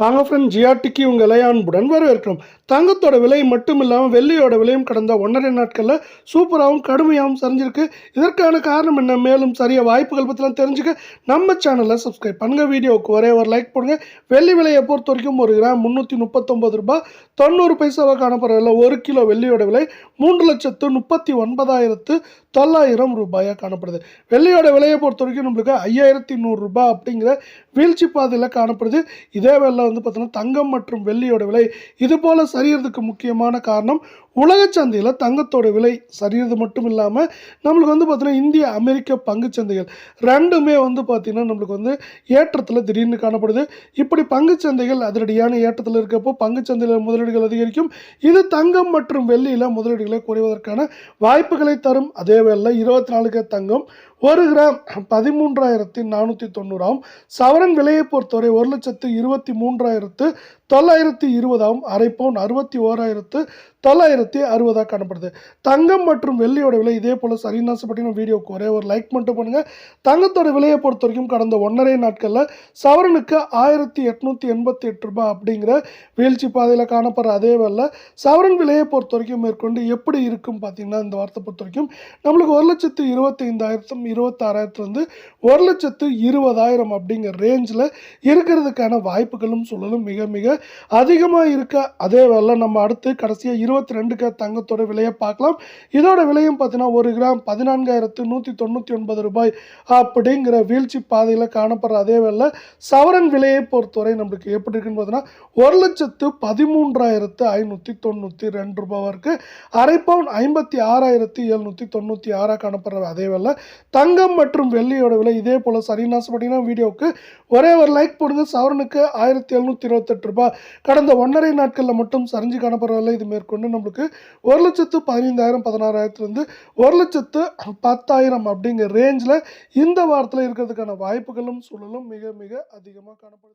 வாங்க ஃப்ரெண்ட் ஜிஆர்டிக்கு உங்கள் இளையான்புடன் வரவேற்கிறோம். தங்கத்தோட விலை மட்டும் இல்லாமல் வெள்ளியோட விலையும் கடந்த ஒன்றரை நாட்களில் சூப்பராகவும் கடுமையாகவும் சரிஞ்சிருக்கு. இதற்கான காரணம் என்ன? மேலும் சரிய வாய்ப்புகள் பற்றிலாம் தெரிஞ்சுக்க நம்ம சேனலை சப்ஸ்கிரைப் பண்ணுங்கள் வீடியோவுக்கு ஒரே ஒரு லைக் போடுங்க. வெள்ளி விலையை பொறுத்த வரைக்கும் ஒரு கிராம் முந்நூற்றி முப்பத்தொம்பது ரூபாய். தொண்ணூறு பைசாவாக காணப்படுறதில்ல ஒரு கிலோ வெள்ளியோட விலை மூன்று லட்சத்து முப்பத்தி ஒன்பதாயிரத்து தொள்ளாயிரம் ரூபாயாக காணப்படுது. வெள்ளியோட விலையை பொறுத்த வரைக்கும் நம்மளுக்கு ஐயாயிரத்தி நூறுரூபா அப்படிங்கிற வீழ்ச்சி பாதையில் காணப்படுது. இதே வேலை வந்து பார்த்தோன்னா தங்கம் மற்றும் வெள்ளியோட விலை இது போல் சரியறதுக்கு முக்கியமான காரணம் உலக சந்தையில் தங்கத்தோட விலை சரியது மட்டும் இல்லாமல் நம்மளுக்கு வந்து பார்த்திங்கன்னா இந்திய அமெரிக்க பங்குச் சந்தைகள் ரெண்டுமே வந்து பார்த்திங்கன்னா நம்மளுக்கு வந்து ஏற்றத்தில் திடீர்னு காணப்படுது. இப்படி பங்குச் சந்தைகள் அதிரடியான ஏற்றத்தில் இருக்கப்போ பங்குச் சந்தையில் முதலீடுகள் அதிகரிக்கும். இது தங்கம் மற்றும் வெள்ளியில் முதலீடுகளை குறைவதற்கான வாய்ப்புகளை தரும். அதே வேளை இருபத்தி நாலுக்கு தங்கம் ஒரு கிராம் பதிமூன்றாயிரத்தி நானூற்றி தொண்ணூறாம் சவரன் விலையை பொறுத்தவரை ஒரு லட்சத்து இருபத்தி மூன்றாயிரத்து தொள்ளாயிரத்தி இருபதாம் அரை பவுன் அறுபத்தி ஓராயிரத்து தொள்ளாயிரத்து அறுபதாக காணப்படுது. தங்கம் மற்றும் வெள்ளியோட விலை இதே போல் சரின்னு ஆசைப்பட்டீங்கன்னா வீடியோக்கு ஒரே ஒரு லைக் மட்டும் பண்ணுங்கள் தங்கத்தோட விலையை பொறுத்த வரைக்கும் கடந்த ஒன்றரை நாட்களில் சவரனுக்கு ஆயிரத்தி எட்நூற்றி எண்பத்தி எட்டு ரூபாய் அப்படிங்கிற வீழ்ச்சி பாதையில் காணப்படுற அதே வேலை சவரன் விலையை பொறுத்த வரைக்கும் மேற்கொண்டு எப்படி இருக்கும் பார்த்தீங்கன்னா இந்த வார்த்தை பொறுத்த வரைக்கும் நம்மளுக்கு ஒரு லட்சத்து இருபத்தைந்தாயிரத்தும் இருபத்தாறாயிரத்துலேருந்து ஒரு லட்சத்து இருபதாயிரம் அப்படிங்கிற ரேஞ்சில் இருக்கிறதுக்கான வாய்ப்புகளும் சூழலும் மிக மிக அதிகமாக இருக்க அதே வேலை நம்ம அடுத்து கடைசியாக இருபத்தி ரெண்டு இருக்கிற தங்கத்தோட விலையை பார்க்கலாம். இதோட விலையும் பார்த்தீங்கன்னா ஒரு கிராம் பதினான்காயிரத்து நூற்றி தொண்ணூற்றி ஒன்பது ரூபாய் அப்படிங்கிற வீழ்ச்சி பாதையில் காணப்படுற அதே வேளை சவரன் விலையை பொறுத்தவரை நம்மளுக்கு எப்படி இருக்குன்னு பார்த்தீங்கன்னா ஒரு லட்சத்து பதிமூன்றாயிரத்து ஐநூற்றி தொண்ணூற்றி ரெண்டு ரூபாய் இருக்குது அரை பவுன் ஐம்பத்தி ஆறாயிரத்தி எழுநூற்றி தொண்ணூற்றி ஆறாக காணப்படுற அதே வேளை தங்கம் மற்றும் வெள்ளியோட விலை இதே போல் சரின்னு ஆசைப்பட்டீங்கன்னா வீடியோவுக்கு ஒரே ஒரு லைக் போடுங்க. சவரனுக்கு ஆயிரத்தி எழுநூற்றி இருபத்தெட்டு ரூபாய். கடந்த ஒன்றரை நாட்களில் மட்டும் சரிஞ்சு காணப்படுறதில்ல இது மேற்கொண்டு நம்மளுக்கு ஒரு லட்சத்து பதினைந்தாயிரம் பதினாறாயிரத்துலேருந்து ஒரு லட்சத்து பத்தாயிரம் அப்படிங்கிற ரேஞ்சில் இந்த வாரத்தில் இருக்கிறதுக்கான வாய்ப்புகளும் சூழலும் மிக மிக அதிகமாக காணப்படுது.